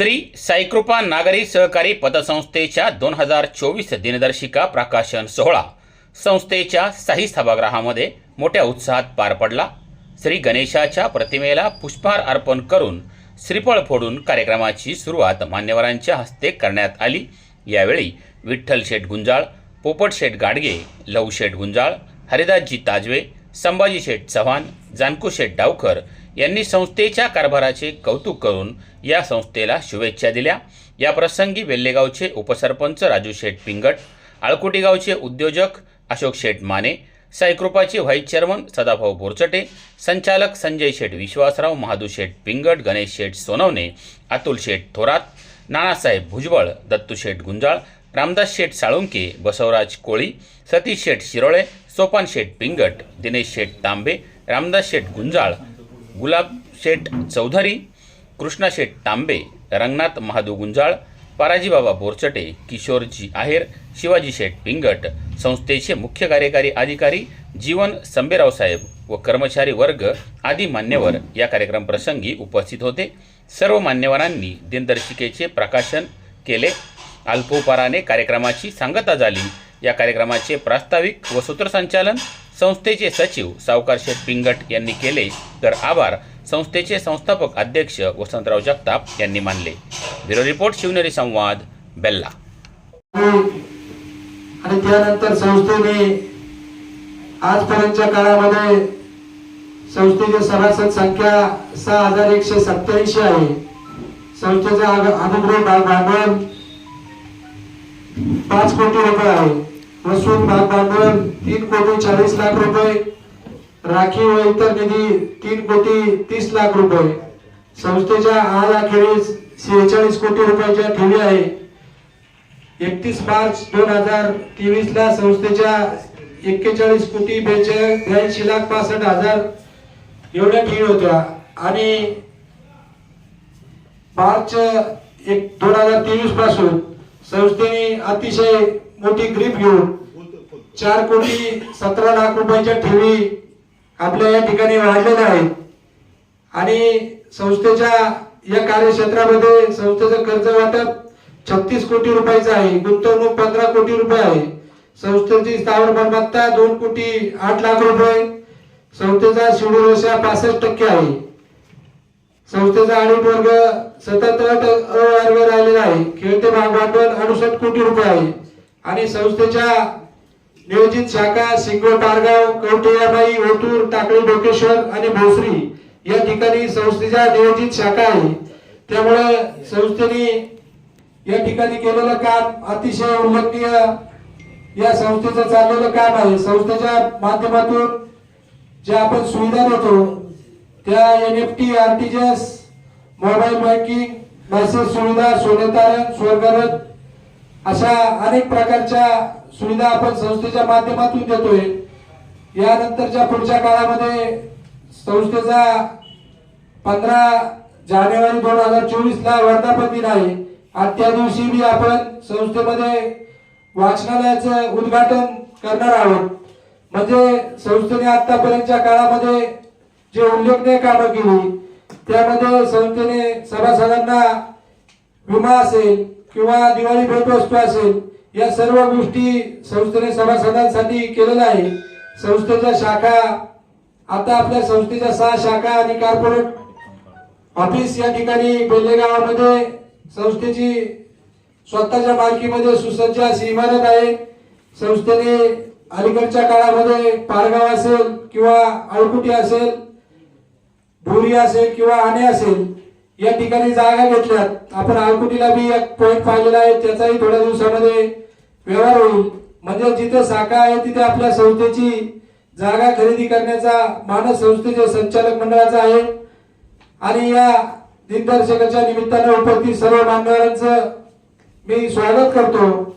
श्री साईकृपा नागरी सहकारी पतसंस्थेच्या दोन हजार चोवीस दिनदर्शिका प्रकाशन सोहळा संस्थेच्या साही सभागृहामध्ये मोठ्या उत्साहात पार पडला. श्री गणेशाच्या प्रतिमेला पुष्पहार अर्पण करून श्रीफळ फोडून कार्यक्रमाची सुरुवात मान्यवरांच्या हस्ते करण्यात आली. यावेळी विठ्ठल शेठ गुंजाळ पोपट शेठ गाडगे लहू शेठ गुंजाळ हरिदासजी ताजवे संभाजी शेठ चव्हाण जानकू शेठ डावकर यांनी संस्थेच्या कारभाराचे कौतुक करून या संस्थेला शुभेच्छा दिल्या. या प्रसंगी वेल्लेगावचे उपसरपंच राजू शेठ पिंगट आळकुटी गावचे उद्योजक अशोक शेठ माने साईकृपाचे व्हाईस चेअरमन सदाभाऊ बोरचटे संचालक संजय शेठ विश्वासराव महादू शेठ पिंगट गणेश शेठ सोनवणे अतुल शेठ थोरात नानासाहेब भुजबळ दत्तू शेठ गुंजाळ रामदास शेठ साळुंके बसवराज कोळी सतीश शेठ शिरोळे सोपान शेठ पिंगट दिनेश शेठ तांबे रामदास शेठ गुंजाळ गुलाब शेठ चौधरी कृष्णा शेठ तांबे रंगनाथ महादू गुंजाळ पाराजीबाबा बोरचटे किशोरजी आहेर शिवाजी शेठ पिंगट संस्थेचे मुख्य कार्यकारी अधिकारी जीवन संबेरावसाहेब व कर्मचारी वर्ग आदी मान्यवर या कार्यक्रम प्रसंगी उपस्थित होते. सर्व मान्यवरांनी दिनदर्शिकेचे प्रकाशन केले. अल्पोपाराने कार्यक्रमाची सांगता झाली. या कार्यक्रमाचे प्रास्ताविक व सूत्रसंचालन संस्थेचे सचिव सावकार शेठ पिंगट यांनी केले तर आभार. संस्थेचे संस्थापक अध्यक्ष वसंतराव जगताप यांनी मानले. ब्युरो रिपोर्ट शिवनेरी संवाद बेल्ला. आणि त्यानंतर संस्थेने आजपर्यंतच्या काळामध्ये संस्थेची सभासद संख्या सहा हजार एकशे सत्याऐंशी आहे. संस्थेचे अनुग्रह भांडवल पाच कोटी रुपये आहे. वसूल भाग भांडवल तीन कोटी चाळीस लाख रुपये. राखीव व इतर निधी तीन कोटी तीस लाख रुपये. संस्थेच्या आज अखेरीस सेहेचाळीस कोटी रुपयाच्या ठेवी आहे. एकतीस मार्च दोन हजार तेवीस ला संस्थेच्या एक्केचाळीस कोटी ब्याऐंशी लाख पासष्ट हजार एवढ्या ठेवी होत्या. आणि मार्च एक दोन हजार तेवीसपासून संस्थेने अतिशय मोठी ग्रीप घेऊन चार कोटी सतरा लाख रुपयाच्या ठेवी आपल्या या ठिकाणी वाढलेल्या आहेत. आणि संस्थेच्या या कार्यक्षेत्रामध्ये संस्थेचं कर्ज वाटप छत्तीस कोटी रुपयाचं आहे. गुंतवणूक पंधरा कोटी रुपये आहे. संस्थेची स्थावर मालमत्ता दोन कोटी आठ लाख रुपये. संस्थेचा शेड्यूल व्यवसाय पासष्ट टक्के आहे. संस्थेचा आडिट वर्ग सतत अवर्ग राहिलेला आहे खेळते भाग भांडवल अडुसष्ट कोटी रुपये आहे. आणि संस्थेच्या नियोजित शाखा सिंगो पारगाव कवठेयाबाई ओतूर टाकळी डोकेश्वर आणि भोसरी या ठिकाणी संस्थेच्या नियोजित शाखा आहे. त्यामुळे संस्थेने या ठिकाणी केलेलं काम अतिशय उल्लेखनीय या संस्थेचं चाललेलं काम आहे. संस्थेच्या माध्यमातून ज्या आपण सुविधा देतो त्या N F T R T mobile banking message सुविधा सोनेतारण स्वर्गरथ अशा अनेक प्रकारच्या सुविधा आपण संस्थेच्या माध्यमातून देतोय. यानंतरच्या पुढच्या काळामध्ये संस्थेचा पंधरा जानेवारी दोन हजार चोवीसला वर्धापन दिन आहे. आणि त्या दिवशी मी आपण संस्थेमध्ये वाचनालयाचं उद्घाटन करणार आहोत. म्हणजे संस्थेने आतापर्यंतच्या काळामध्ये जे उल्लेखनीय कामं केली त्यामध्ये संस्थेने सभासदांना विमा असेल किंवा दिवाळी भेटवस्तू असेल या सर्व गोष्टी संस्थेने सभासदांसाठी केलेल्या आहे संस्थेच्या शाखा आता आपल्या संस्थेच्या सहा शाखा आणि कार्पोरेट ऑफिस या ठिकाणी बेल्लेगावामध्ये संस्थेची स्वतःच्या मालकीमध्ये सुसज्ज अशी इमारत आहे. संस्थेने अलीकडच्या काळामध्ये पारगाव असेल किंवा अळकुटी असेल भुरी असेल किंवा आणे असेल या ठिकाणी जागा घेतल्यात. आपण आळकुटीला बी एक पॉईंट पाहिलेला आहे. त्याचाही थोड्या दिवसामध्ये व्यवहार होईल. म्हणजे जिथे शाखा आहे तिथे आपल्या संस्थेची जागा खरेदी करण्याचा मानस संस्थेचे संचालक मंडळाचा आहे. आणि या दिनदर्शकाच्या निमित्तानं उपस्थित सर्व मान्यवरांचं मी स्वागत करतो.